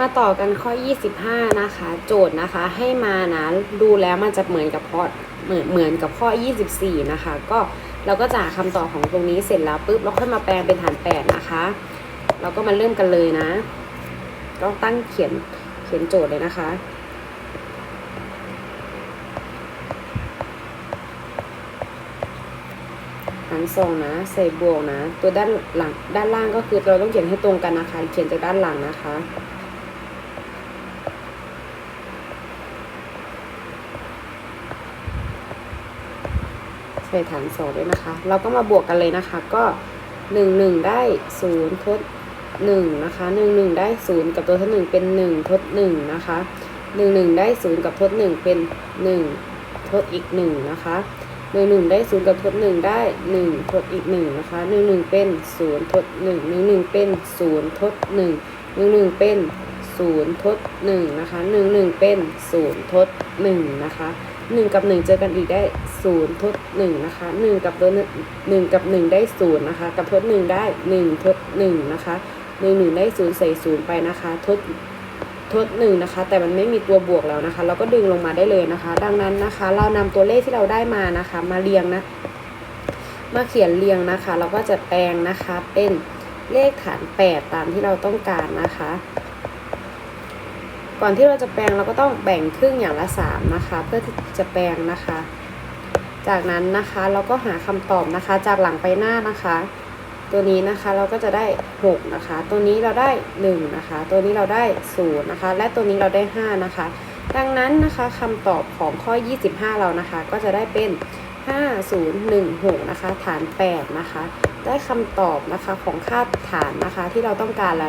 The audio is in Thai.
มาต่อกันข้อ 25 นะคะ โจทย์นะคะให้มานะดูแล้วมันจะเหมือนกับข้อเหมือนเหมือนกับข้อ 24 นะคะ ก็เราก็จะหาคำตอบของตรงนี้เสร็จแล้วปุ๊บเราค่อยมาแปลงเป็นฐาน 8 นะคะ เราก็มาเริ่มกันเลยนะก็ตั้งเขียนเขียนโจทย์เลยนะคะหารสองนะ ใส่บวกนะ ตัวด้านหลังด้านล่างก็คือเราต้องเขียนให้ตรงกันนะคะ เขียนจากด้านหลังนะคะ ใส่ฐานสองด้วยนะคะ เราก็มาบวกกันเลยนะคะ ก็หนึ่งหนึ่งได้ศูนย์ทดหนึ่งนะคะหนึ่งหนึ่งได้ศูนย์กับตัวทดหนึ่งเป็นหนึ่งทดหนึ่งนะคะหนึ่งหนึ่งได้ศูนย์กับทดหนึ่งเป็นหนึ่งทดอีกหนึ่งนะคะหนึ่งหนึ่งได้ศูนย์กับทดหนึ่งได้หนึ่งทดอีกหนึ่งนะคะหนึ่งหนึ่งเป็นศูนย์ทดหนึ่งหนึ่งหนึ่งเป็นศูนย์ทดหนึ่งหนึ่งหนึ่งเป็น ศูนย์ทดหนึ่งนะคะหนึ่งหนึ่งเป็นศูนย์ทดหนึ่งนะคะหนึ่งกับหนึ่งเจอกันอีกได้ศูนย์ทดหนึ่งนะคะหนึ่งกับตัวหนึ่งกับหนึ่งได้ศูนย์นะคะ กับทดหนึ่งได้หนึ่งทดหนึ่งนะคะหนึ่งหนึ่งได้ศูนย์ใส่ศูนย์ไปนะคะ ทดทดหนึ่งนะคะ แต่มันไม่มีตัวบวกแล้วนะคะ เราก็ดึงลงมาได้เลยนะคะ ดังนั้นนะคะ เรานำตัวเลขที่เราได้มานะคะ มาเรียงนะ มาเขียนเรียงนะคะ เราก็จะแปลงนะคะเป็นเลขฐาน 8 ตามที่เราต้องการนะคะ ก่อนที่เราจะแปลงเราก็ต้องแบ่งครึ่งอย่างละ3นะคะ เพื่อที่จะแปลงนะคะ จากนั้นนะคะเราก็หาคำตอบนะคะ จากหลังไปหน้านะคะ ตัวนี้นะคะเราก็จะได้ 6 นะคะ ตัวนี้เราได้1นะคะ ตัวนี้เราได้0นะคะ และตัวนี้เราได้ 5 นะคะ ดังนั้นนะคะคำตอบของข้อ 25 เรานะคะ ก็จะได้เป็น 5016 นะคะ ฐาน 8 นะคะ ได้คำตอบนะคะของค่าฐานนะคะที่เราต้องการแล้ว